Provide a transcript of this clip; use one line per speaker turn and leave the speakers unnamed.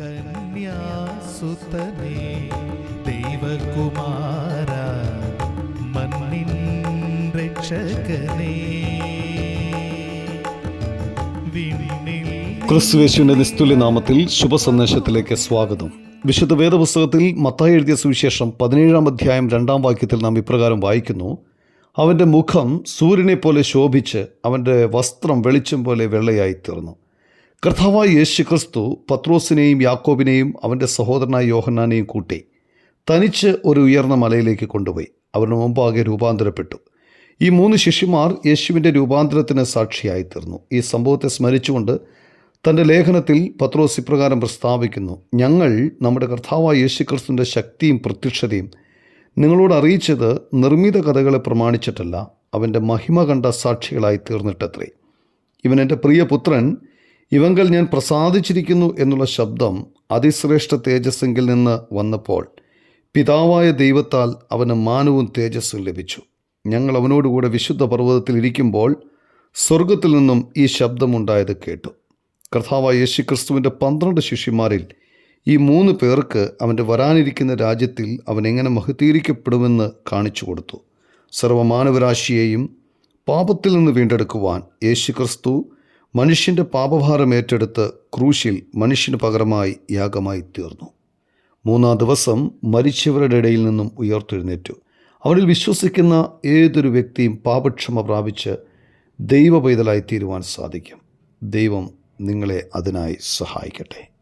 കന്യാസുതനേ ദൈവകുമാര മണ്ണിൻ രക്ഷകനേ.
ക്രിസ്തുവേശുവിന്റെ നിസ്തുല്യ നാമത്തിൽ ശുഭസന്ദേശത്തിലേക്ക് സ്വാഗതം. വിശുദ്ധ വേദപുസ്തകത്തിൽ മത്തായി എഴുതിയ സുവിശേഷം പതിനേഴാം അധ്യായം രണ്ടാം വാക്യത്തിൽ നാം ഇപ്രകാരം വായിക്കുന്നു. അവന്റെ മുഖം സൂര്യനെ പോലെ ശോഭിച്ച് അവന്റെ വസ്ത്രം വെളിച്ചം പോലെ വെള്ളയായി തീർന്നു. കർത്താവായ യേശു ക്രിസ്തു പത്രോസിനെയും യാക്കോബിനെയും അവന്റെ സഹോദരനായ യോഹന്നാനെയും കൂട്ടി തനിച്ച് ഒരു ഉയർന്ന മലയിലേക്ക് കൊണ്ടുപോയി. അവരുടെ മുമ്പാകെ രൂപാന്തരപ്പെട്ടു. ഈ മൂന്ന് ശിഷ്യന്മാർ യേശുവിന്റെ രൂപാന്തരത്തിന് സാക്ഷിയായി തീർന്നു. ഈ സംഭവത്തെ സ്മരിച്ചുകൊണ്ട് തന്റെ ലേഖനത്തിൽ പത്രോസ് ഇപ്രകാരം പ്രസ്താവിക്കുന്നു. ഞങ്ങൾ നമ്മുടെ കർത്താവായ യേശുക്രിസ്തുവിന്റെ ശക്തിയും പ്രത്യക്ഷതയും നിങ്ങളോട് അറിയിച്ചത് നിർമ്മിത കഥകളെ പ്രമാണിച്ചിട്ടല്ല. അവന്റെ മഹിമ കണ്ട സാക്ഷികളായി തീർന്നിട്ടത്രേ. ഇവൻ എന്റെ പ്രിയപുത്രൻ ഇവങ്കൽ ഞാൻ പ്രസാദിച്ചിരിക്കുന്നു എന്നുള്ള ശബ്ദം അതിശ്രേഷ്ഠ തേജസ്സെങ്കിൽ നിന്ന് വന്നപ്പോൾ പിതാവായ ദൈവത്താൽ അവന് മാനവും തേജസ്സും ലഭിച്ചു. ഞങ്ങൾ അവനോടുകൂടെ വിശുദ്ധ പർവതത്തിൽ ഇരിക്കുമ്പോൾ സ്വർഗത്തിൽ നിന്നും ഈ ശബ്ദമുണ്ടായത് കേട്ടു. കർത്താവായ യേശു ക്രിസ്തുവിന്റെ പന്ത്രണ്ട് ശിഷ്യന്മാരിൽ ഈ മൂന്ന് പേർക്ക് അവന്റെ വരാനിരിക്കുന്ന രാജ്യത്തിൽ അവൻ എങ്ങനെ മഹത്തീകരിക്കപ്പെടുമെന്ന് കാണിച്ചു കൊടുത്തു. സർവമാനവരാശിയെയും പാപത്തിൽ നിന്ന് വീണ്ടെടുക്കുവാൻ യേശു ക്രിസ്തു മനുഷ്യന്റെ പാപഭാരം ഏറ്റെടുത്ത് ക്രൂശിൽ മനുഷ്യന് പകരമായി യാഗമായി തീർന്നു. മൂന്നാം ദിവസം മരിച്ചവരുടെ ഇടയിൽ നിന്നും ഉയർത്തെഴുന്നേറ്റു. അവനിൽ വിശ്വസിക്കുന്ന ഏതൊരു വ്യക്തിയും പാപക്ഷമ പ്രാപിച്ച് ദൈവ പൈതലായി തീരുവാൻ സാധിക്കും. ദൈവം നിങ്ങളെ അതിനായി സഹായിക്കട്ടെ.